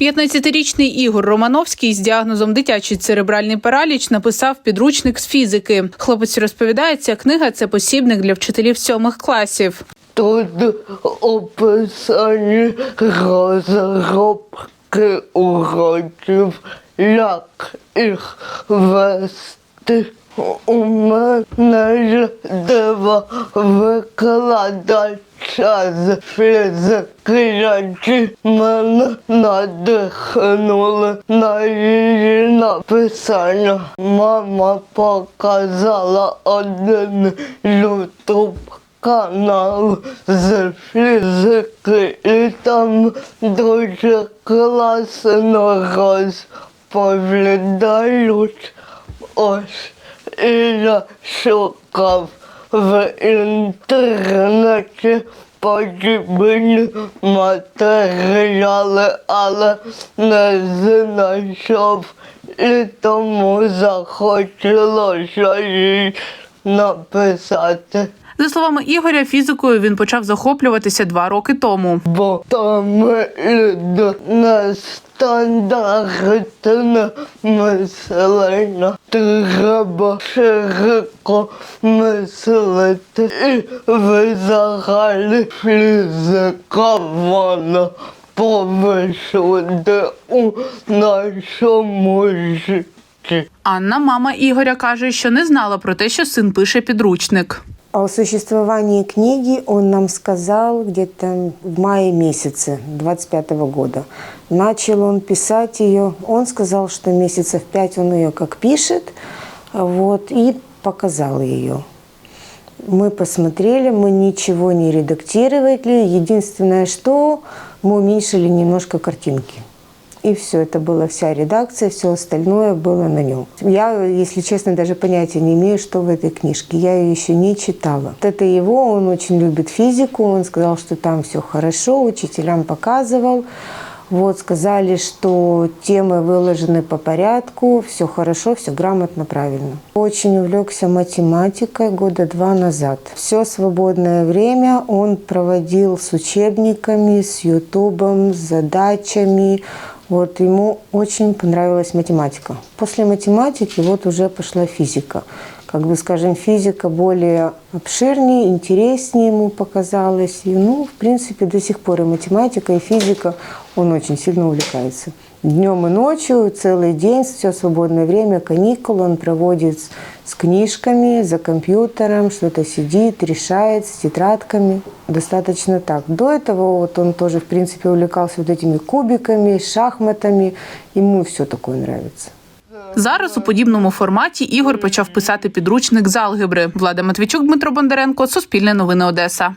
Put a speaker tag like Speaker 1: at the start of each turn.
Speaker 1: 15-річний Ігор Романовський з діагнозом дитячий церебральний параліч написав підручник з фізики. Хлопець розповідає, ця книга це посібник для вчителів сьомих класів.
Speaker 2: Тут описані розробки уроків, як їх вести. У мене дива викладача фізики, які мене надихнули на її написання. Мама показала один ютуб канал з фізики, і там дуже класно розповідають. Ось і я шукав в інтернеті подібні матеріали, але не знайшов і тому захотілося їй написати.
Speaker 1: За словами Ігоря, фізикою він почав захоплюватися два роки тому.
Speaker 2: бо там іде нестандартне мислення. Треба широко мислити. І взагалі фізика вона повисюди у нашому житті.
Speaker 1: Анна, мама Ігоря, каже, що не знала про те, що син пише підручник.
Speaker 3: О существовании книги он нам сказал где-то в мае месяце 25 года. Начал он писать ее. Он сказал, что месяцев пять он ее как пишет, вот, и показал ее. Мы посмотрели, мы ничего не редактировали. Единственное, что мы уменьшили немножко картинки. И все, это была вся редакция, все остальное было на нем. Я, если честно, даже понятия не имею, что в этой книжке. Я ее еще не читала. Вот это его, он очень любит физику, он сказал, что там все хорошо, учителям показывал. Вот, сказали, что темы выложены по порядку, все хорошо, все грамотно, правильно. Очень увлекся математикой года два назад. Все свободное время он проводил с учебниками, с ютубом, с задачами. Вот ему очень понравилась математика. После математики вот уже пошла физика. Как бы, скажем, физика более обширнее, интереснее ему показалась. И, ну, в принципе, до сих пор и математика, и физика он очень сильно увлекается Днем и ночью, целый день, все свободное время, каникулы он проводит с- с книжками, за компьютером, что-то сидит, решает, с тетрадками. Достаточно так. До этого вот он тоже, в принципе, увлекался вот этими кубиками, шахматами. Ему все такое нравится.
Speaker 1: Зараз у подібному форматі Ігор почав писати підручник з алгебри. Влада Матвійчук, Дмитро Бондаренко, Суспільне новини Одеса.